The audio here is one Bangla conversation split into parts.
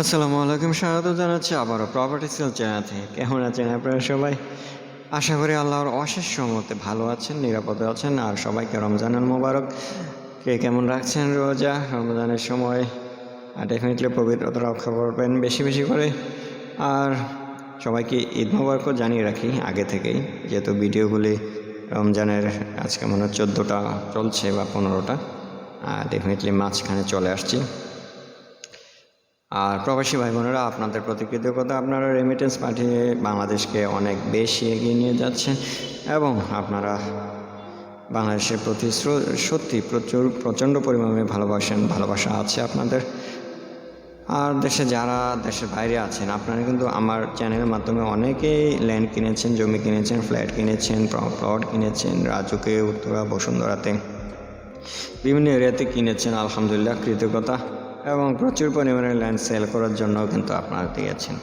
আসসালামু আলাইকুম, স্বাগত জানাচ্ছি আবারও প্রপার্টি সেল চ্যানেল থেকে। কেমন আছেন আপনারা সবাই? আশা করি আল্লাহর অশেষ সমতে ভালো আছেন, নিরাপদে আছেন, আর সবাইকে রমজানের মোবারক। কে কেমন রাখছেন রোজা? রমজানের সময় আর ডেফিনেটলি পবিত্রতা রক্ষা করবেন বেশি বেশি করে। আর সবাইকে ঈদ মোবারকও জানিয়ে রাখি আগে থেকেই, যেহেতু ভিডিওগুলি রমজানের আজকে মনে হয় চোদ্দোটা চলছে বা পনেরোটা আর ডেফিনেটলি মাঝখানে চলে আসছি। আর প্রবাসী ভাই বোনেরা আপনাদের প্রতি কৃতজ্ঞতা। আপনারা রেমিটেন্স পাঠিয়ে বাংলাদেশকে অনেক বেশি এগিয়ে নিয়ে যাচ্ছেন এবং আপনারা বাংলাদেশের প্রতি সত্যি প্রচুর, প্রচণ্ড পরিমাণে ভালোবাসেন, ভালোবাসা আছে আপনাদের। আর দেশে যারা দেশের বাইরে আছেন, আপনারা কিন্তু আমার চ্যানেলের মাধ্যমে অনেকেই ল্যান্ড কিনেছেন, জমি কিনেছেন ফ্ল্যাট কিনেছেন প্লট কিনেছেন, রাজুকে, উত্তরা, বসুন্ধরাতে, বিভিন্ন এরিয়াতে কিনেছেন। আলহামদুলিল্লাহ, কৃতজ্ঞতা। এবং প্রচুর পরিমাণে ল্যান্ড সেল করার জন্য কিন্তু আপনারা দিয়েছেন।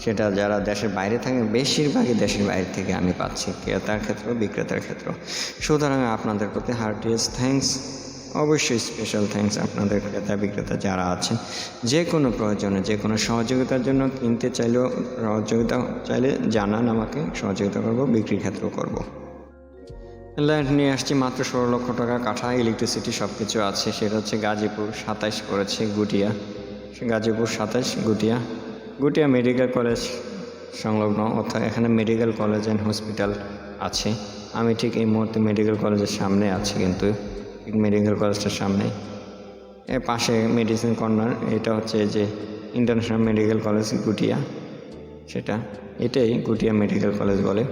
সেটা যারা দেশের বাইরে থাকে, বেশিরভাগই দেশের বাইরে থেকে আমি পাচ্ছি, ক্রেতার ক্ষেত্র, বিক্রেতার ক্ষেত্র। সুতরাং আপনাদের প্রতি হার্টিয়েস্ট থ্যাঙ্কস অবশ্যই স্পেশাল থ্যাঙ্কস আপনাদের ক্রেতা, বিক্রেতা যারা আছেন। যে কোনো প্রয়োজনে যে কোনো সহযোগিতার জন্য কিনতে চাইলেও, সহযোগিতা চাইলে জানান আমাকে, সহযোগিতা করব, বিক্রির ক্ষেত্রেও করব। ল্যান্ড নিয়ে আসছি মাত্র ষোলো লক্ষ টাকা কাঠা ইলেকট্রিসিটি সব কিছু আছে। সেটা হচ্ছে গাজীপুর সাতাইশ করেছে গুটিয়া। গাজীপুর সাতাইশ, গুটিয়া। গুটিয়া মেডিকেল কলেজ সংলগ্ন, অর্থাৎ এখানে মেডিকেল কলেজ অ্যান্ড হসপিটাল আছে। আমি ঠিক এই মুহূর্তে মেডিকেল কলেজের সামনে আছি, কিন্তু মেডিকেল কলেজটার সামনে। এর পাশে মেডিসিন কর্নার এটা হচ্ছে যে ইন্টারন্যাশনাল মেডিকেল কলেজ গুটিয়া। সেটা, এটাই গুটিয়া মেডিকেল কলেজ বলে।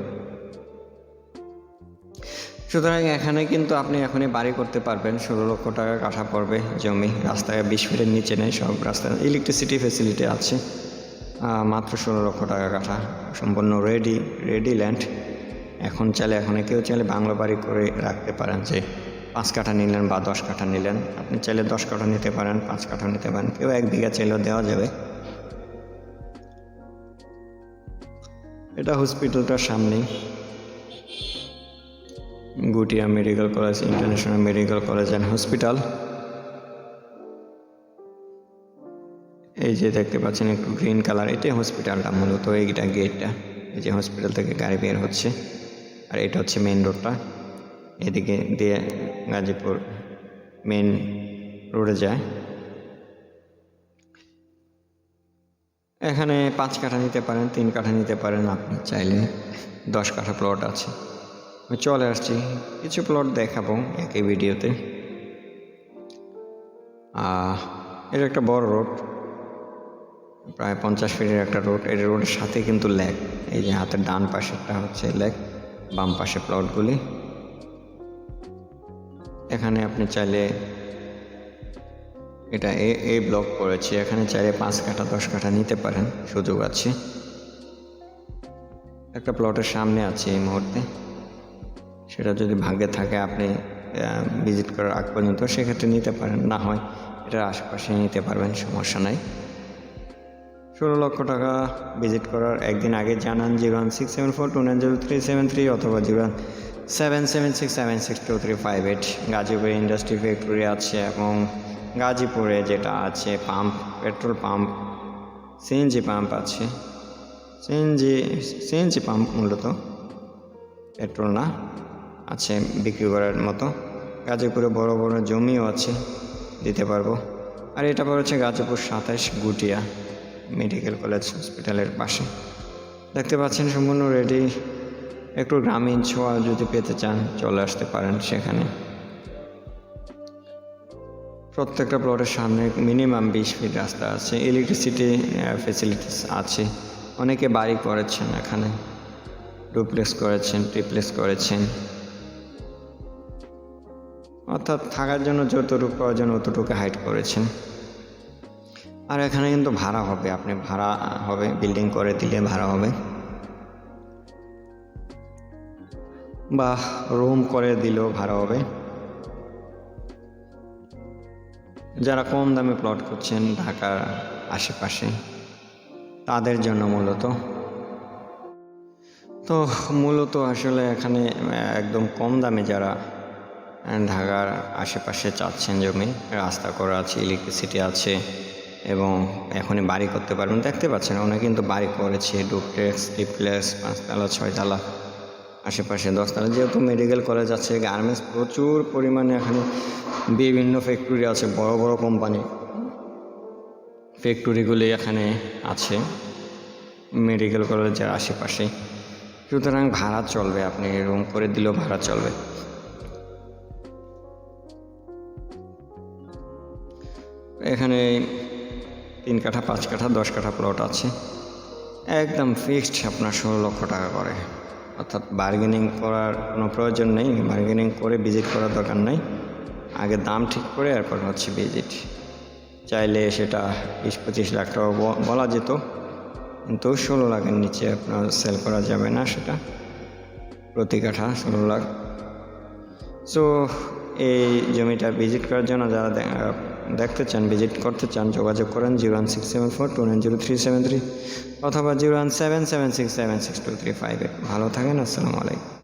সুতরাং এখানে কিন্তু আপনি এখনই বাড়ি করতে পারবেন। ষোলো লক্ষ টাকা কাঠা পড়বে জমি, রাস্তায় বিশ ফিটের নিচে নেই সব রাস্তায় ইলেকট্রিসিটি ফেসিলিটি আছে। মাত্র ষোলো লক্ষ টাকা কাঠা, সম্পূর্ণ রেডি রেডি ল্যান্ড এখন চাইলে, এখন কেউ চাইলে বাংলা বাড়ি করে রাখতে পারেন যে পাঁচ কাঠা নিলেন বা দশ কাঠা নিলেন। আপনি চাইলে দশ কাঠা নিতে পারেন, পাঁচ কাঠা নিতে পারেন, কেউ এক বিঘা চাইলেও দেওয়া যাবে। এটা হসপিটালটার সামনেই। Gutia medical college, international medical college and hospital. এই যে দেখতে পাচ্ছেন একটু গ্রিন কালার, এটাই হসপিটালটা, মূলত এইটা গেটটা। এই যে হসপিটাল থেকে গাড়ি বের হচ্ছে, আর এটা হচ্ছে মেন রোডটা এদিকে দিয়ে গাজীপুর মেন রোডে যায়। এখানে পাঁচ কাঠা নিতে পারেন, তিন কাঠা নিতে পারেন, আপনি চাইলে দশ কাঠা প্লট আছে। আমি চলে আসছি। কিছু প্লট দেখাবো একই ভিডিওতে এটা একটা বড় রোড প্রায় পঞ্চাশ ফিটের একটা রোড এই রোডের সাথে কিন্তু লেক। এই যে হাতের ডান পাশেরটা হচ্ছে লেক। বাম পাশে প্লটগুলি এখানে আপনি চাইলে এটা এ এ ব্লক করেছি। এখানে চাইলে পাঁচ কাঠা, দশ কাঠা নিতে পারেন। সুযোগ আছে। একটা প্লটের সামনে আছে এই মুহূর্তে। সেটা যদি ভাগ্যে থাকে আপনি ভিজিট করার আগ পর্যন্ত সেক্ষেত্রে নিতে পারেন। না হয় এটার আশেপাশে নিতে পারবেন, সমস্যা নাই। ষোলো লক্ষ টাকা ভিজিট করার একদিন আগে জানান zero one six seven four two nine zero three seven three অথবা zero one seven seven six seven six two three five eight গাজীপুরে ইন্ডাস্ট্রি ফ্যাক্টরি আছে এবং গাজীপুরে যেটা আছে pump, petrol pump, CNG pump আছে। সিএনজি সিএনজি পাম্প মূলত, পেট্রোল না। আছে বিক্রি করার মতো। গাজীপুরে বড় বড় জমিও আছে, দিতে পারব। আর এটা পড়েছে গাজীপুর সাতাশ গুটিয়া মেডিকেল কলেজ হসপিটালের পাশে। দেখতে পাচ্ছেন সম্পূর্ণ রেডি একটু গ্রামীণ ছোঁয়া যদি পেতে চান, চলে আসতে পারেন সেখানে। প্রত্যেকটা প্লটের সামনে মিনিমাম বিশ ফিট রাস্তা আছে ইলেকট্রিসিটি ফেসিলিটিস আছে। অনেকে বাড়ি করেছেন এখানে। ডুপ্লেক্স করেছেন ট্রিপ্লেক্স করেছেন। অর্থাৎ থাকার জন্য যতটুকু প্রয়োজন অতটুকু হাইট করেছেন। আর এখানে কিন্তু ভাড়া হবে, আপনি ভাড়া হবে বিল্ডিং করে দিলে ভাড়া হবে। বা রুম করে দিলেও ভাড়া হবে। যারা কম দামে প্লট করছেন ঢাকার আশেপাশে, তাদের জন্য মূলত। তো মূলত আসলে এখানে একদম কম দামে যারা ঢাকার আশেপাশে চাচ্ছেন জমি, রাস্তা করা আছে ইলেকট্রিসিটি আছে, এবং এখনই বাড়ি করতে পারবেন। দেখতে পাচ্ছেন অনেক কিন্তু বাড়ি করেছে ডুপ্লেক্স ট্রিপ্লেক্স পাঁচতলা, ছয়তলা, আশেপাশে দশতলা। যেহেতু মেডিকেল কলেজ আছে গার্মেন্টস প্রচুর পরিমাণে এখানে বিভিন্ন ফ্যাক্টরি আছে, বড় বড় কোম্পানি ফ্যাক্টরিগুলি এখানে আছে মেডিকেল কলেজের আশেপাশে। সুতরাং ভাড়া চলবে, আপনি রুম করে দিলেও ভাড়া চলবে। এখানে তিন কাঠা, পাঁচ কাঠা, দশ কাঠা প্লট আছে। একদম ফিক্সড আপনার ষোলো লক্ষ টাকা করে। অর্থাৎ বার্গেনিং করার কোনো প্রয়োজন নেই বার্গেনিং করে ভিজিট করার দরকার নেই। আগে দাম ঠিক করে এরপর হচ্ছে ভিজিট চাইলে সেটা বিশ, পঁচিশ লাখ টাকা বলা যেত। কিন্তু ষোলো লাখের নিচে আপনার সেল করা যাবে না সেটা। প্রতি কাঠা ষোলো লাখ। সো এই জমিটা ভিজিট করার জন্য যারা দেখতে চান ভিজিট করতে চান, যোগাযোগ করেন zero one six seven four two nine zero three seven three অথবা zero one seven seven six seven six two three five eight. ভালো থাকেন, আসসালামু আলাইকুম।